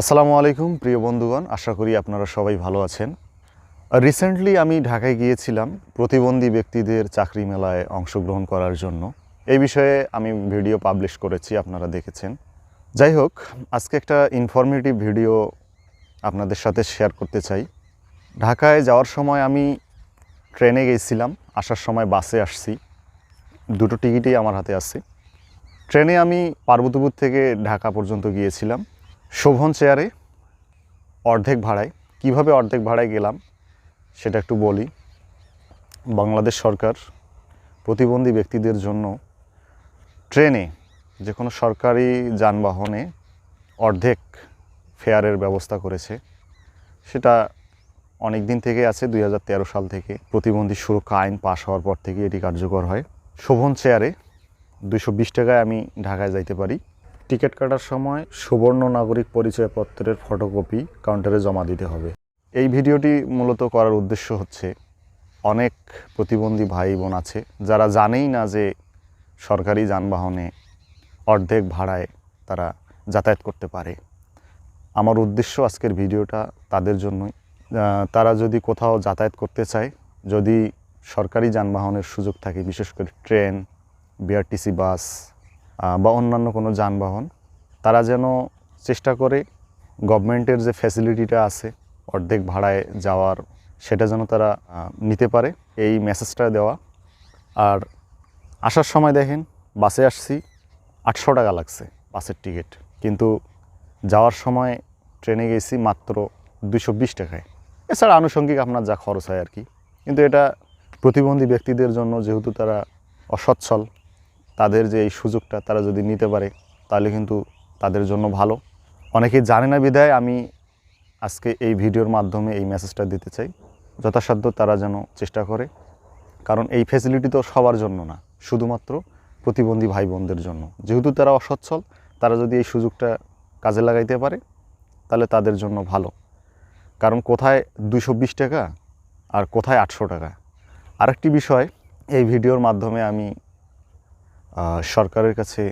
আসসালামু আলাইকুম, প্রিয় বন্ধুগণ। আশা করি আপনারা সবাই ভালো আছেন। রিসেন্টলি আমি ঢাকায় গিয়েছিলাম প্রতিবন্ধী ব্যক্তিদের চাকরি মেলায় অংশগ্রহণ করার জন্য। এই বিষয়ে আমি ভিডিও পাবলিশ করেছি, আপনারা দেখেছেন। যাই হোক, আজকে একটা ইনফরমেটিভ ভিডিও আপনাদের সাথে শেয়ার করতে চাই। ঢাকায় যাওয়ার সময় আমি ট্রেনে গেছিলাম, আসার সময় বাসে আসছি। দুটো টিকিটই আমার হাতে আছে। ট্রেনে আমি পার্বতীপুর থেকে ঢাকা পর্যন্ত গিয়েছিলাম। শোভন চেয়ারে অর্ধেক ভাড়ায়। কীভাবে অর্ধেক ভাড়ায় গেলাম, সেটা একটু বলি। বাংলাদেশ সরকার প্রতিবন্ধী ব্যক্তিদের জন্য ট্রেনে যে কোনো সরকারি যানবাহনে অর্ধেক ফেয়ারের ব্যবস্থা করেছে। সেটা অনেক দিন থেকে আছে দু হাজার তেরো সাল থেকে। প্রতিবন্ধী সুরক্ষা আইন পাশ হওয়ার পর থেকে এটি কার্যকর হয়। শোভন চেয়ারে বিশ টাকায় আমি ঢাকায় যাইতে পারি। টিকিট কাটার সময় সুবর্ণ নাগরিক পরিচয়পত্রের ফটোকপি কাউন্টারে জমা দিতে হবে। এই ভিডিওটি মূলত করার উদ্দেশ্য হচ্ছে, অনেক প্রতিবন্ধী ভাই বোন আছে, যারা জানেই না যে সরকারি যানবাহনে অর্ধেক ভাড়ায় তারা যাতায়াত করতে পারে। আমার উদ্দেশ্য আজকের ভিডিওটা তাদের জন্যই। তারা যদি কোথাও যাতায়াত করতে চায়, যদি সরকারি যানবাহনের সুযোগ থাকে, বিশেষ করে ট্রেন বিআরটিসি বাস বা অন্যান্য কোনো যানবাহন, তারা যেন চেষ্টা করে গভর্নমেন্টের যে ফ্যাসিলিটিটা আছে, অর্ধেক ভাড়ায় যাওয়ার, সেটা যেন তারা নিতে পারে। এই মেসেজটা দেওয়া। আর আসার সময় দেখেন, বাসে আসছি, আটশো টাকা লাগছে বাসের টিকিট কিন্তু যাওয়ার সময় ট্রেনে গেছি মাত্র দুশো বিশ টাকায়। এছাড়া আনুষঙ্গিক আপনার যা খরচ হয় আর কি। কিন্তু এটা প্রতিবন্ধী ব্যক্তিদের জন্য যেহেতু তারা অসচ্ছল তাদের যে এই সুযোগটা তারা যদি নিতে পারে, তাহলে কিন্তু তাদের জন্য ভালো। অনেকেই জানে না বিধায় আমি আজকে এই ভিডিওর মাধ্যমে এই মেসেজটা দিতে চাই। যথাসাধ্য তারা যেন চেষ্টা করে। কারণ এই ফ্যাসিলিটি তো সবার জন্য না, শুধুমাত্র প্রতিবন্ধী ভাই বোনদের জন্য। যেহেতু তারা অসচ্ছল, তারা যদি এই সুযোগটা কাজে লাগাইতে পারে, তাহলে তাদের জন্য ভালো। কারণ কোথায় দুশো টাকা আর কোথায় আটশো টাকা? আরেকটি বিষয়, এই ভিডিওর মাধ্যমে আমি সরকারের কাছে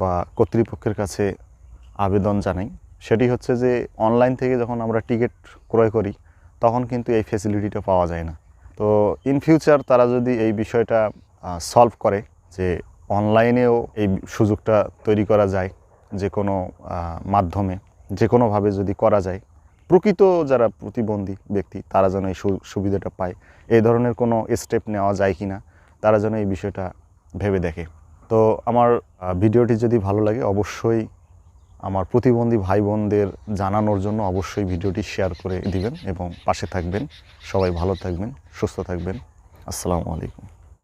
বা কর্তৃপক্ষের কাছে আবেদন জানাই। সেটি হচ্ছে যে অনলাইন থেকে যখন আমরা টিকিট ক্রয় করি, তখন কিন্তু এই ফেসিলিটিটা পাওয়া যায় না। তো ইন ফিউচার তারা যদি এই বিষয়টা সলভ করে যে অনলাইনেও এই সুযোগটা তৈরি করা যায়, যে কোনো মাধ্যমে, যে কোনোভাবে যদি করা যায়, প্রকৃত যারা প্রতিবন্ধী ব্যক্তি, তারা যেন এই সুবিধাটা পায়। এই ধরনের কোনো স্টেপ নেওয়া যায় কি না তারা যেন এই বিষয়টা ভেবে দেখে। তো আমার ভিডিওটি যদি ভালো লাগে, অবশ্যই আমার প্রতিবন্ধী ভাই বোনদের জানানোর জন্য অবশ্যই ভিডিওটি শেয়ার করে দিবেন এবং পাশে থাকবেন। সবাই ভালো থাকবেন, সুস্থ থাকবেন। আসসালামু আলাইকুম।